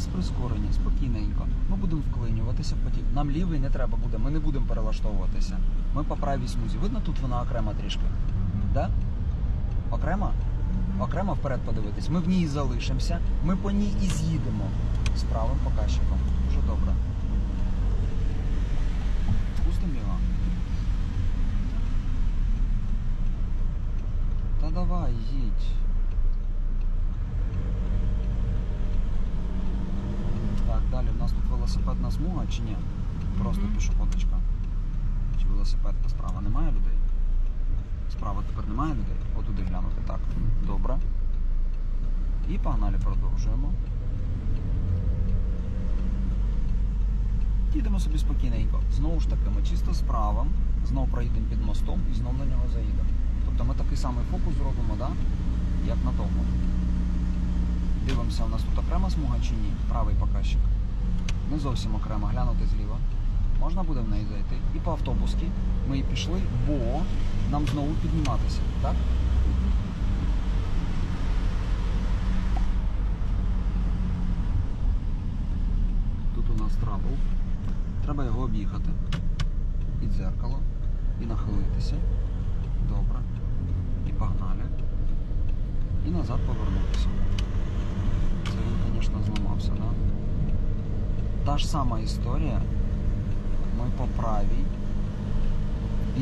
без прискорення, спокійненько. Ми будемо вклинюватися в потік. Нам лівий не треба буде, ми не будемо перелаштовуватися. Ми по правій смузі. Видно, тут вона окрема трішки. Да? Окремо? Окремо вперед подивитись. Ми в ній залишимося. Ми по ній і з'їдемо з правим показчиком. Дуже добре. Пустимо його. Та давай, їдь. Так, далі в нас тут велосипедна смуга чи ні? Просто Мгм. пішоходочка. Чи велосипедка справа немає людей? Справа тепер немає людей. Отуди глянути. Так, добре. І погнали, продовжуємо. Їдемо собі спокійненько. Знову ж таки, ми чисто з правом, знову проїдемо під мостом і знову на нього заїдемо. Тобто ми такий самий фокус зробимо, да? як на тому. Дивимося, у нас тут окрема смуга чи ні? Правий показчик. Не зовсім окремо, глянути зліва. Можна буде в неї зайти. І по автобуски ми і пішли, бо нам знову підніматися, так? Тут у нас трабл. Треба його об'їхати. І дзеркало. І нахилитися. Добре. І погнали. І назад повернутися. Це він, звісно, зламався, да? Та ж сама історія. Ми по правій.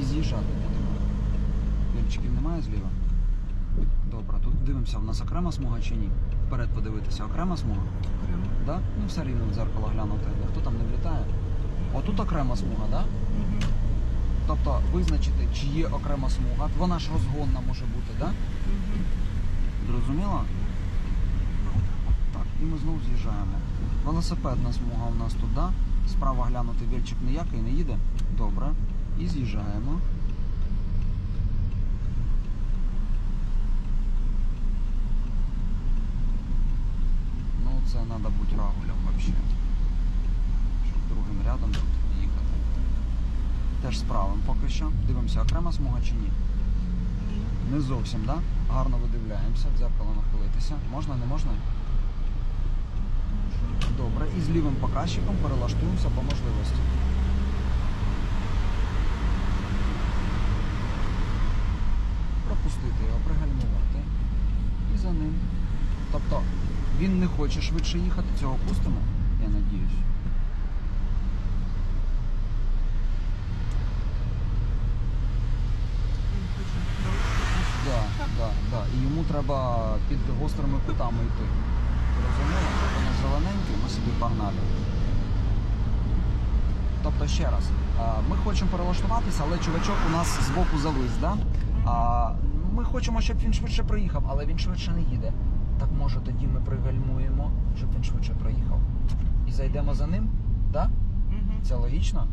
І з'їжджати будемо. Вільчиків немає зліва? Добре, тут дивимося, в нас окрема смуга чи ні? Вперед подивитися, окрема смуга? Прямо. Да? Ну все рівно в дзеркало глянути. Ніхто там не влітає. Отут окрема смуга, так? Да? Мгм. Тобто визначити, чи є окрема смуга. Вона ж розгонна може бути, так? Да? Мгм. Зрозуміло? Ми знову з'їжджаємо. Велосипедна смуга у нас тут, да? Справа глянути вільчик ніякий не їде. Добре. І з'їжджаємо. Ну, це треба бути рагулем взагалі. Щоб другим рядом тут їхати. Теж з правим поки що. Дивимося, окрема смуга чи ні. Не зовсім, так? Да? Гарно видивляємося, в дзеркало нахилитися. Можна, не можна? І з лівим показчиком перелаштуємося по можливості. Пропустити його, пригальмувати. І за ним. Тобто він не хоче швидше їхати, цього пустимо, я надіюсь. Да, да, да. І йому треба під гострими кутами йти. Ти Розумієш? Вони зелененькі, ми собі погнали. Тобто ще раз, ми хочемо перелаштуватися, але чувачок у нас збоку завис, да? Ми хочемо, щоб він швидше приїхав, але він швидше не їде. Так може тоді ми пригальмуємо, щоб він швидше проїхав. І зайдемо за ним? Да? Це логічно?